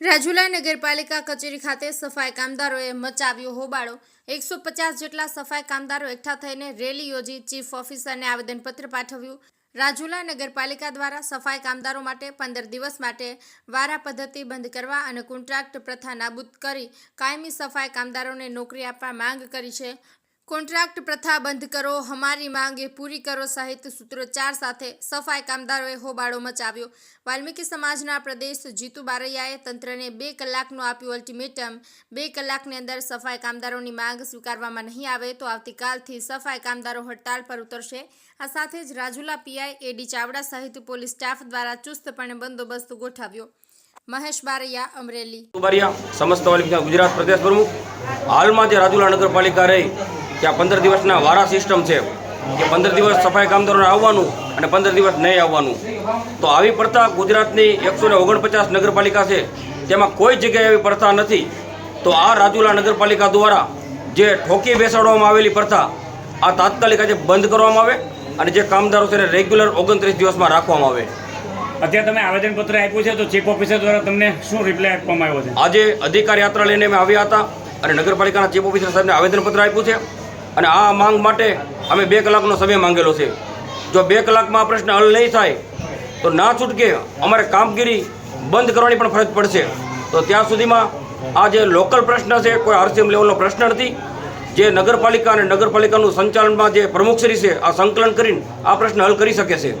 રાજુલા નગરપાલિકા કચેરી ખાતે સફાઈ કામદારોએ મચાવ્યો હોબાળો. એકસો પચાસ જેટલા સફાઈ કામદારો એકઠા થઈને રેલી યોજી ચીફ ઓફિસરને આવેદનપત્ર પાઠવ્યું. રાજુલા નગરપાલિકા દ્વારા સફાઈ કામદારો માટે પંદર દિવસ માટે વારા પદ્ધતિ બંધ કરવા અને કોન્ટ્રાક્ટ પ્રથા નાબૂદ કરી કાયમી સફાઈ કામદારોને નોકરી આપવા માંગ કરી છે. કોન્ટ્રાક્ટ પ્રથા બંધ કરો, હમારી માંગે પૂરી કરો સહિત સૂત્રોચ્ચાર સાથે સફાઈ કામદારોએ હોબાળો મચાવ્યો. વાલ્મીકી સમાજના પ્રદેશ જીતુ બારૈયાએ તંત્રને બે કલાકનું આપ્યું અલ્ટિમેટમ બે કલાકની અંદર સફાઈ કામદારોની માંગ સ્વીકારવામાં નહીં આવે તો આવતીકાલથી સફાઈ કામદારો હડતાલ પર ઉતરશે. આ સાથે જ રાજુલા પીઆઈ એડી ચાવડા સહિત પોલીસ સ્ટાફ દ્વારા ચુસ્તપણે બંદોબસ્ત ગોઠવ્યો. મહેશ બારૈયા, અમરેલી. બારિયા, સમસ્ત ગુજરાત પ્રદેશ પ્રમુખ. હાલમાં જે રાજુલા નગરપાલિકા રહી ત્યાં પંદર દિવસના વારા સિસ્ટમ છે કે પંદર દિવસ સફાઈ કામદારોને આવવાનું અને પંદર દિવસ નહીં આવવાનું. તો આવી પડતા ગુજરાતની એકસો ને ઓગણપચાસ નગરપાલિકા છે તેમાં કોઈ જગ્યાએ એવી પ્રથા નથી. તો આ રાજુલા નગરપાલિકા દ્વારા જે ઠોકી બેસાડવામાં આવેલી પ્રથા આ તાત્કાલિક આજે બંધ કરવામાં આવે અને જે કામદારો છે એને રેગ્યુલર ઓગણત્રીસ દિવસમાં રાખવામાં આવે. અત્યારે તમે આવેદનપત્ર આપ્યું છે તો ચીફ ઓફિસર દ્વારા તમને શું રિપ્લાય આપવામાં આવ્યો છે? આજે અધિકાર યાત્રા લઈને અમે આવ્યા હતા અને નગરપાલિકાના ચીફ ઓફિસર સાહેબને આવેદનપત્ર આપ્યું છે. અને આ માંગ માટે અમે બે કલાકનો સમય માંગેલો છે. જો બે કલાકમાં આ પ્રશ્ન હલ નહીં થાય, તો ના છૂટકે અમારે કામગીરી બંધ કરવાની પણ ફરજ પડશે. તો ત્યાં સુધીમાં આ જે લોકલ પ્રશ્ન છે, કોઈ આરસીએમ લેવલનો પ્રશ્ન નથી. જે નગરપાલિકા અને નગરપાલિકાનું સંચાલનમાં જે પ્રમુખશ્રી છે, આ સંકલન કરીને આ પ્રશ્ન હલ કરી શકે છે.